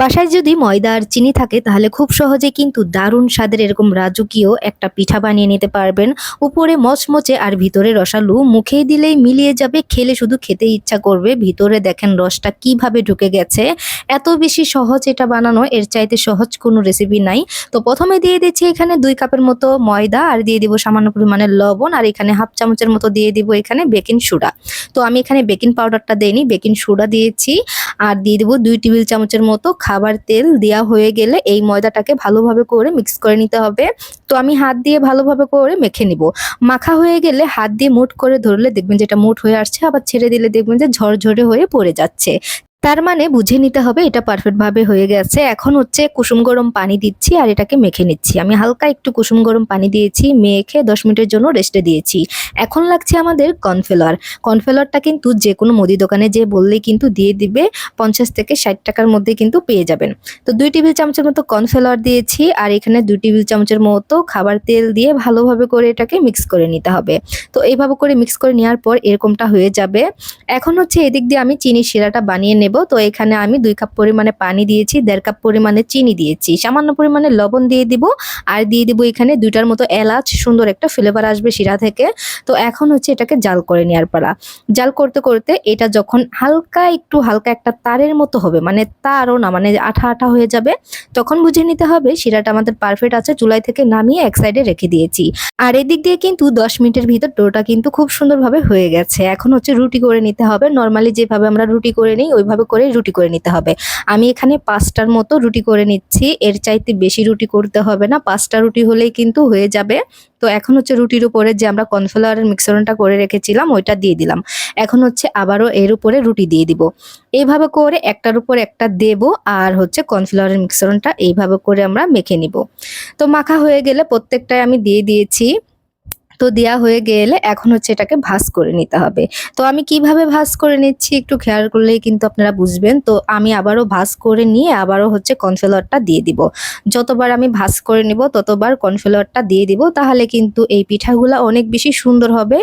বাসায় যদি ময়দা আর চিনি থাকে, তাহলে খুব সহজে কিন্তু দারুণ স্বাদের এরকম রাজকীয় একটা পিঠা বানিয়ে নিতে পারবেন। উপরে মচমচে আর ভিতরে রসালু, মুখে দিলেই মিলিয়ে যাবে, খেলে শুধু খেতে ইচ্ছা করবে। ভিতরে দেখেন রসটা কীভাবে ঢুকে গেছে। এত বেশি সহজ এটা বানানো, এর চাইতে সহজ কোনো রেসিপি নাই। তো প্রথমে দিয়ে দিচ্ছি এখানে দুই কাপের মতো ময়দা, আর দিয়ে দিব সামান্য পরিমাণে লবণ, আর এখানে হাফ চামচের মতো দিয়ে দিব এখানে বেকিং সোডা তো আমি এখানে বেকিং পাউডারটা দেইনি বেকিং সোডা দিয়েছি। আর দিয়ে দেবো দুই টেবিল চামচের মতো খাবার তেল দেওয়া হয়ে গেলে এই ময়দাটাকে ভালোভাবে করে মিক্স করে নিতে হবে। তো আমি হাত দিয়ে ভালোভাবে করে মেখে নিব। মাখা হয়ে গেলে হাত দিয়ে মুঠ করে ধরলে দেখবেন যেটা মুঠ হয়ে আসছে, আবার ছেড়ে দিলে দেখবেন যে ঝরঝরে হয়ে পড়ে যাচ্ছে। তার মানে বুঝে নিতে হবে এটা পারফেক্ট ভাবে হয়ে গেছে। এখন হচ্ছে কুসুম গরম পানি দিচ্ছি আর এটাকে মেখে নিচ্ছি। আমি হালকা একটু কুসুম গরম পানি দিয়েছি, মেখে দশ মিনিটের জন্য রেস্টে দিয়েছি। এখন লাগছে আমাদের কর্নফ্লাওয়ার। কর্নফ্লাওয়ারটা কিন্তু যে কোনো মুদি দোকানে যে বললেই কিন্তু দিয়ে দিবে, পঞ্চাশ থেকে ষাট টাকার মধ্যে কিন্তু পেয়ে যাবেন। তো দুই টেবিল চামচের মতো কর্নফ্লাওয়ার দিয়েছি আর এখানে দুই টেবিল চামচের মতো খাবার তেল দিয়ে ভালোভাবে করে এটাকে মিক্স করে নিতে হবে। তো এইভাবে করে মিক্স করে নেওয়ার পর এরকমটা হয়ে যাবে। এখন হচ্ছে এদিক দিয়ে আমি চিনি শিরাটা বানিয়ে নেব। তো এখানে আমি দুই কাপ পরিমাণে পানি দিয়েছি, দেড় কাপ পরিমাণে চিনি দিয়েছি। সামান্য পরিমাণে লবণ দিয়ে দিব আর দিয়ে দিব এখানে দুইটার মতো এলাচ, সুন্দর একটা ফ্লেভার আসবে শিরা থেকে। তো এখন হচ্ছে এটাকে জাল করে নেওয়ার পালা। জাল করতে করতে এটা যখন হালকা একটু হালকা একটা তারের মতো হবে মানে তারও না মানে আঠা আঠা হয়ে যাবে, তখন বুঝে নিতে হবে শিরাটা আমাদের পারফেক্ট আছে চুলাই থেকে নামিয়ে এক সাইডে রেখে দিয়েছি। আর এদিক দিয়ে কিন্তু দশ মিনিটের ভিতর ডোটা কিন্তু খুব সুন্দরভাবে হয়ে গেছে। এখন হচ্ছে রুটি করে নিতে হবে। নর্মালি যেভাবে আমরা রুটি করে নিই, ওইভাবে করে রুটি করে নিতে হবে। আমি এখানে পাঁচটার মতো রুটি করে নিচ্ছি। এর চাইতে বেশি রুটি করতে হবে না। পাঁচটা রুটি হলেই কিন্তু হয়ে যাবে। তো এখন হচ্ছে রুটির উপরে যে আমরা কর্নফ্লাওয়ারের মিক্সরনটা করে রেখেছিলাম, ওইটা দিয়ে দিলাম। এখন হচ্ছে আবারও এর উপরে রুটি দিয়ে দিব। এইভাবে করে একটার উপর একটা দেব আর হচ্ছে কর্নফ্লাওয়ারের মিক্সরনটা এইভাবে করে আমরা মেখে নিব। তো মাখা হয়ে গেলে প্রত্যেকটাই আমি দিয়ে দিয়েছি। তো দেওয়া হয়ে গেলে এখন হচ্ছে এটাকে ভাজ করে নিতে হবে। তো আমি কীভাবে ভাজ করে নিচ্ছি একটু খেয়াল করলেই কিন্তু আপনারা বুঝবেন। তো আমি আবারও ভাজ করে নিয়ে আবারও হচ্ছে কর্নফ্লাওয়ারটা দিয়ে দিব। যতবার আমি ভাজ করে নিব, ততবার কর্নফ্লাওয়ারটা দিয়ে দিব, তাহলে কিন্তু এই পিঠাগুলো অনেক বেশি সুন্দর হবে।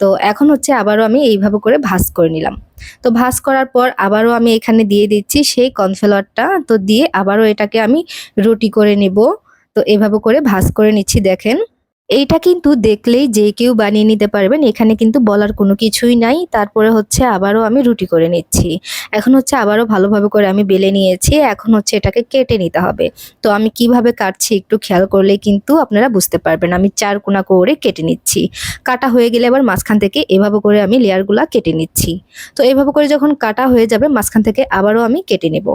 তো এখন হচ্ছে আবারও আমি এইভাবে করে ভাজ করে নিলাম। তো ভাজ করার পর আবারও আমি এখানে দিয়ে দিচ্ছি সেই কর্নফ্লাওয়ারটা তো দিয়ে আবারও এটাকে আমি রুটি করে নেব। তো এভাবে করে ভাজ করে নিচ্ছি, দেখেন। এইটা কিন্তু দেখলেই যে কেউ বানিয়ে নিতে পারবেন, এখানে কিন্তু বলার কোনো কিছুই নাই। তারপরে হচ্ছে আবারও আমি রুটি করে নিচ্ছি। এখন হচ্ছে আবারও ভালোভাবে করে আমি বেলে নিয়েছি, এখন হচ্ছে এটাকে কেটে নিতে হবে। তো আমি কীভাবে কাটছি একটু খেয়াল করলে কিন্তু আপনারা বুঝতে পারবেন। আমি চার কোনা করে কেটে নিচ্ছি। কাটা হয়ে গেলে আবার মাঝখান থেকে এভাবে করে আমি লেয়ারগুলা কেটে নিচ্ছি। তো এভাবে করে যখন কাটা হয়ে যাবে, মাঝখান থেকে আবারও আমি কেটে নেব।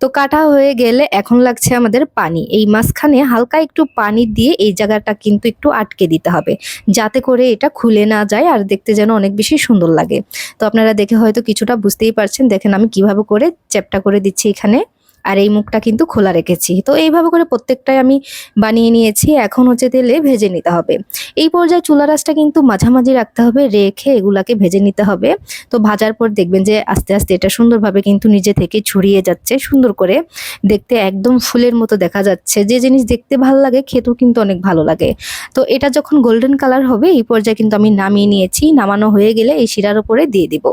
তো কাটা হয়ে গেলে এখন লাগছে আমাদের পানি। এই মাঝখানে হালকা একটু পানি দিয়ে এই জায়গাটা কিন্তু একটু আটকে দিতে হবে, যাতে করে এটা খুলে না যায় আর দেখতে যেন অনেক বেশি সুন্দর লাগে। তো আপনারা দেখে হয়তো কিছুটা বুঝতেই পারছেন। দেখেন আমি কীভাবে করে চ্যাপটা করে দিচ্ছি এখানে। আর এই মুখটা কিন্তু খোলা রেখেছি। তো এইভাবে করে প্রত্যেকটাই আমি বানিয়ে নিয়েছি। এখন হচ্ছে তেলে ভেজে নিতে হবে। এই পর্যায়ে চুলা রাসটা কিন্তু মাঝামাঝি রাখতে হবে, রেখে এগুলাকে ভেজে নিতে হবে। তো ভাজার পর দেখবেন যে আস্তে আস্তে এটা সুন্দরভাবে কিন্তু নিজে থেকে ছড়িয়ে যাচ্ছে, সুন্দর করে দেখতে একদম ফুলের মতো দেখা যাচ্ছে। যে জিনিস দেখতে ভালো লাগে, খেতেও কিন্তু অনেক ভালো লাগে। তো এটা যখন গোল্ডেন কালার হবে, এই পর্যায়ে কিন্তু আমি নামিয়ে নিয়েছি। নামানো হয়ে গেলে এই শিরার উপরে দিয়ে দিব।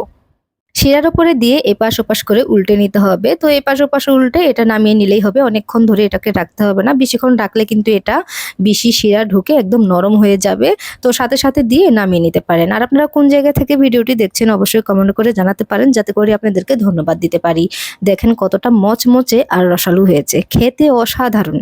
শিরার উপরে দিয়ে এপাশ ওপাশ করে উল্টে নিতে হবে। তো এপাশ ওপাশ উল্টে এটা নামিয়ে নিলেই হবে। অনেকক্ষণ ধরে এটাকে রাখতে হবে না। বেশিক্ষণ রাখলে কিন্তু এটা বেশি শিরা ঢুকে একদম নরম হয়ে যাবে। তো সাথে সাথে দিয়ে নামিয়ে নিতে পারেন। আর আপনারা কোন জায়গা থেকে ভিডিওটি দেখছেন অবশ্যই কমেন্ট করে জানাতে পারেন, যাতে করে আপনাদেরকে ধন্যবাদ দিতে পারি। দেখেন কতটা মচমচে আর রসালু হয়েছে। খেতে অসাধারণ।